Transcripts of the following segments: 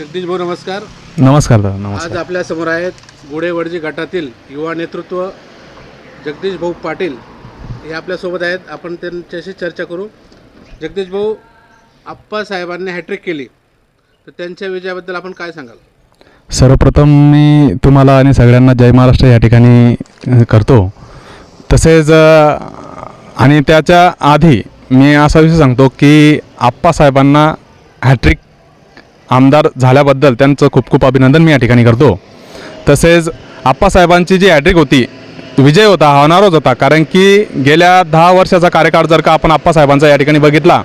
जगदीश भाऊ नमस्कार. नमस्कार दादा आज नमस्कार. आपल्यासमोर आहेत गोडेवडजी गटातील युवा नेतृत्व जगदीश भाऊ पाटील. हे आपल्यासोबत आहेत. आपण त्यांच्याशी चर्चा करू. जगदीश भाऊ आप्पा साहेबांनी हॅट्रिक केली. तर त्यांच्या विजयाबद्दल आपण काय सांगाल? सर्वप्रथम मी तुम्हाला आणि सगळ्यांना जय महाराष्ट्र या ठिकाणी अ, करतो. तसेच अ, आणि त्याच्या आधी मी असा विषय सांगतो की आप्पासाहेबांना हॅट्रिक आमदार झाल्याबद्दल त्यांचं खूप खूप अभिनंदन मी या ठिकाणी करतो. तसेच आप्पासाहेबांची जी हॅट्रिक होती विजय होता हा होणारच होता कारण की गेल्या दहा वर्षाचा कार्यकाळ जर का आपण आप्पासाहेबांचा या ठिकाणी बघितला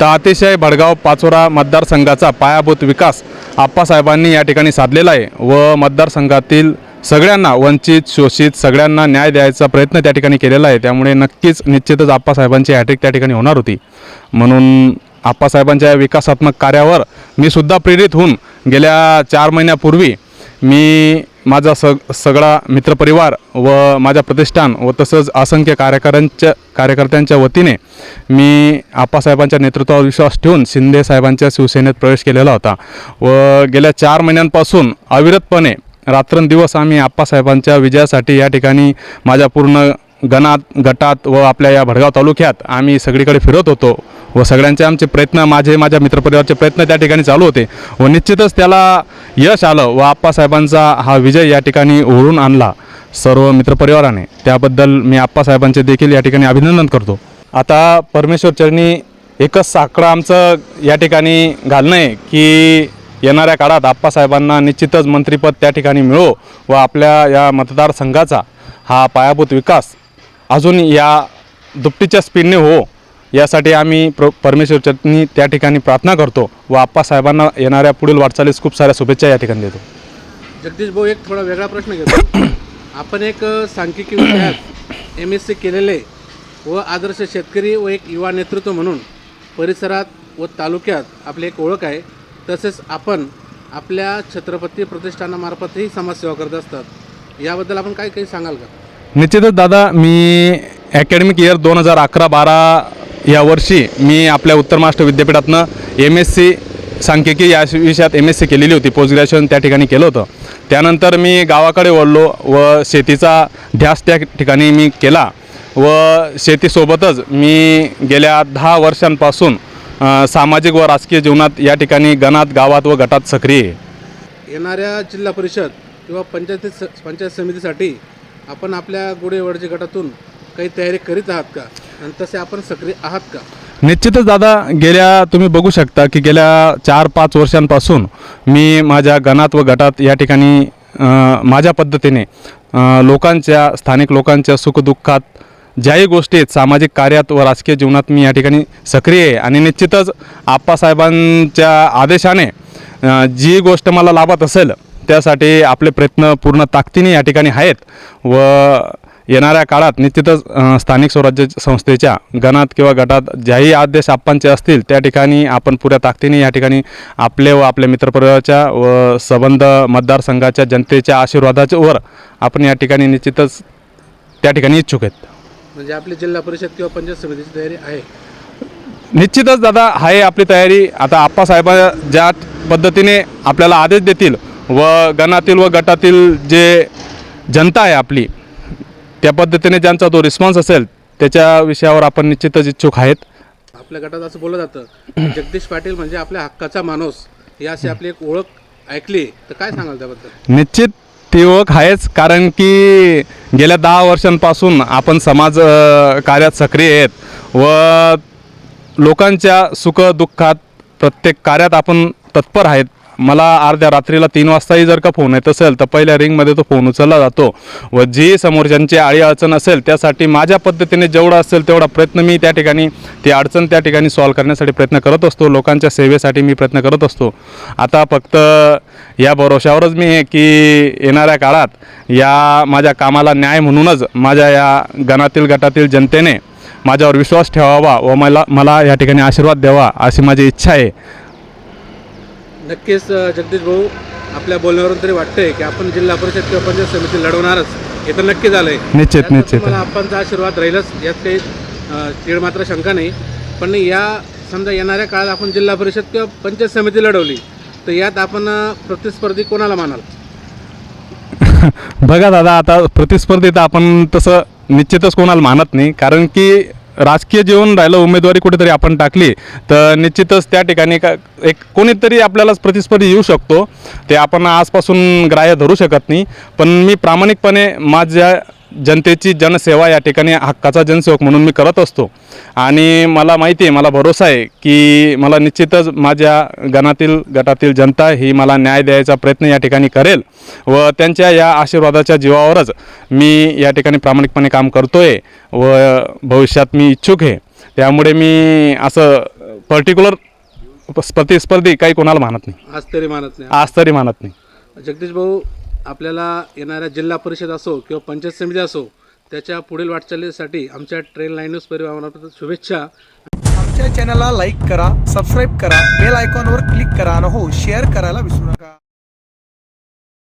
तर अतिशय भडगाव पाचोरा मतदारसंघाचा पायाभूत विकास आप्पासाहेबांनी या ठिकाणी साधलेला आहे व मतदारसंघातील सगळ्यांना वंचित शोषित सगळ्यांना न्याय द्यायचा प्रयत्न त्या ठिकाणी केलेला आहे. त्यामुळे नक्कीच निश्चितच आप्पासाहेबांची हॅट्रिक त्या ठिकाणी होणार होती. म्हणून आप्पासाहेबांच्या या विकासात्मक कार्यावर मी सुद्धा प्रेरित होऊन गेल्या चार महिन्यापूर्वी मी माझा सग सगळा मित्रपरिवार व माझ्या प्रतिष्ठान व तसंच असंख्य कार्यकर्त्यांच्या कार्यकर्त्यांच्या वतीने मी आप्पासाहेबांच्या नेतृत्वावर विश्वास ठेवून शिंदे साहेबांच्या शिवसेनेत प्रवेश केलेला होता. व गेल्या चार महिन्यांपासून अविरतपणे रात्रंदिवस आम्ही आप्पासाहेबांच्या विजयासाठी या ठिकाणी माझ्या पूर्ण गणात गटात व आपल्या या भडगाव तालुक्यात आम्ही सगळीकडे फिरत होतो व सगळ्यांचे आमचे प्रयत्न माझे माझ्या मित्रपरिवारचे प्रयत्न त्या ठिकाणी चालू होते व निश्चितच त्याला यश आलं व आप्पासाहेबांचा हा विजय या ठिकाणी ओढून आणला सर्व मित्रपरिवाराने. त्याबद्दल मी आप्पासाहेबांचे देखील या ठिकाणी अभिनंदन करतो. आता परमेश्वर चरणी एकच साकडं आमचं या ठिकाणी घालणं आहे की येणाऱ्या काळात आप्पासाहेबांना निश्चितच मंत्रिपद त्या ठिकाणी मिळो व आपल्या या मतदारसंघाचा हा पायाभूत विकास अजून या दुपटीच्या स्पीडने हो यासाठी आम्ही प्र परमेश्वर त्या ठिकाणी प्रार्थना करतो व आप्पासाहेबांना येणाऱ्या पुढील वाटचालीस खूप साऱ्या शुभेच्छा या ठिकाणी देतो. जगदीश भाऊ एक थोडा वेगळा प्रश्न घेतो. आपण एक सांख्यिकी विषयात एम एस सी केलेले व आदर्श शेतकरी व एक युवा नेतृत्व म्हणून परिसरात व तालुक्यात आपली एक ओळख आहे. तसेच आपण आपल्या छत्रपती प्रतिष्ठानामार्फतही समाजसेवा करत असतात. याबद्दल आपण काय काही सांगाल का? निश्चितच दादा मी अकॅडमिक इयर दोन हजार अकरा बारा या वर्षी मी आपल्या उत्तर महाराष्ट्र विद्यापीठातनं एम एस सी सांख्यिकी या विषयात एम एस सी केलेली होती. पोस्ट ग्रॅज्युएशन त्या ठिकाणी केलं होतं. त्यानंतर मी गावाकडे वळलो व शेतीचा ध्यास त्या ठिकाणी मी केला व शेतीसोबतच मी गेल्या दहा वर्षांपासून सामाजिक व राजकीय जीवनात या ठिकाणी गणात गावात व गटात सक्रिय येणाऱ्या जिल्हा परिषद किंवा पंचायती पंचायत समितीसाठी आपण आपल्या गुडेवडजी गटातून काही तयारी करीत आहात का? आणि तसे आपण सक्रिय आहात का? निश्चितच दादा गेल्या तुम्ही बघू शकता की गेल्या चार पाच वर्षांपासून मी माझ्या गणात व गटात या ठिकाणी माझ्या पद्धतीने लोकांच्या स्थानिक लोकांच्या सुखदुःखात ज्याही गोष्टी आहेत सामाजिक कार्यात व राजकीय जीवनात मी या ठिकाणी सक्रिय आहे. आणि निश्चितच आप्पासाहेबांच्या आदेशाने जी गोष्ट मला लाभत असेल त्यासाठी आपले प्रयत्न पूर्ण ताकदीने या ठिकाणी आहेत व येणाऱ्या काळात निश्चितच स्थानिक स्वराज्य संस्थेच्या गणात किंवा गटात ज्याही आदेश आप्पांचे असतील त्या ठिकाणी आपण पुऱ्या ताकदीने या ठिकाणी आपले व आपल्या मित्रपरिवाराच्या व संबंध मतदारसंघाच्या जनतेच्या आशीर्वादाच्या वर आपण या ठिकाणी निश्चितच त्या ठिकाणी इच्छुक आहेत. म्हणजे आपली जिल्हा परिषद किंवा पंचायत समितीची तयारी आहे. निश्चितच दादा आहे आपली तयारी. आता आप्पासाहेब ज्या पद्धतीने आपल्याला आदेश देतील व गणातील व गटातील जे जनता आहे आपली त्या पद्धतीने ज्यांचा तो रिस्पॉन्स असेल त्याच्या विषयावर आपण निश्चितच इच्छुक आहेत. आपल्या गटात असं बोललं जातं जगदीश पाटील म्हणजे आपल्या हक्काचा माणूस ही अशी आपली एक ओळख ऐकली तर काय सांगाल त्याबद्दल? निश्चित ती ओळख आहेच कारण की गेल्या दहा वर्षांपासून आपण समाज कार्यात सक्रिय आहेत व लोकांच्या सुखदुःखात प्रत्येक कार्यात आपण तत्पर आहेत. मला अर्ध्या रात्रीला तीन वाजताही जर का फोन येत असेल तर पहिल्या रिंगमध्ये तो फोन उचलला जातो. व जी समोरच्यांची आळी अडचण असेल त्यासाठी माझ्या पद्धतीने जेवढा असेल तेवढा प्रयत्न मी त्या ठिकाणी ती अडचण त्या ठिकाणी सॉल्व करण्यासाठी प्रयत्न करत असतो. लोकांच्या सेवेसाठी मी प्रयत्न करत असतो. आता फक्त या भरोशावरच मी की येणाऱ्या काळात या माझ्या कामाला न्याय म्हणूनच माझ्या या गणातील गटातील जनतेने माझ्यावर विश्वास ठेवावा व मला मला या ठिकाणी आशीर्वाद द्यावा अशी माझी इच्छा आहे. नक्कीच जगदीश भाऊ आपल्या बोलण्यावरून तरी वाटतंय की आपण जिल्हा परिषद किंवा पंचायत समिती लढवणारच. हे तर नक्की झालंय. निश्चित, निश्चित. तुम्हाला आपणचा आशीर्वाद राहीलच यात काही तीळ मात्र शंका नाही. पण या समजा येणाऱ्या काळात आपण जिल्हा परिषद किंवा पंचायत समिती लढवली तर यात आपण प्रतिस्पर्धी कोणाला मानाल बघा दादा आता प्रतिस्पर्धेत आपण तसं निश्चितच कोणाला मानत नाही कारण की राजकीय जीवन राहिलं उमेदवारी कुठेतरी आपण टाकली तर निश्चितच त्या ठिकाणी का एक कोणीतरी आपल्याला प्रतिस्पर्धी येऊ शकतो. ते आपण आजपासून ग्राह्य धरू शकत नाही. पण मी प्रामाणिकपणे माझ्या जनतेची जनसेवा या ठिकाणी हक्काचा जनसेवक म्हणून मी करत असतो. आणि मला माहिती आहे मला भरोसा आहे की मला निश्चितच माझ्या गणातील गटातील जनता ही मला न्याय द्यायचा प्रयत्न या ठिकाणी करेल व त्यांच्या या आशीर्वादाच्या जीवावरच मी या ठिकाणी प्रामाणिकपणे काम करतो आहे व भविष्यात मी इच्छुक आहे. त्यामुळे मी असं पर्टिक्युलर प्रतिस्पर्धी काही कोणाला मानत नाही. आज तरी मानत नाही. आज तरी मानत नाही. जगदीश भाऊ आपल्याला येणाऱ्या जिल्हा परिषद असो किंवा पंचायत समिती असो त्याच्या पुढील वाटचालीसाठी आमच्या ट्रेन लाईन न्यूज परिवाराबद्दल शुभेच्छा. आमच्या चॅनलला लाईक करा सबस्क्राईब करा बेल आयकॉनवर क्लिक करा आणि हो शेअर करायला विसरू नका.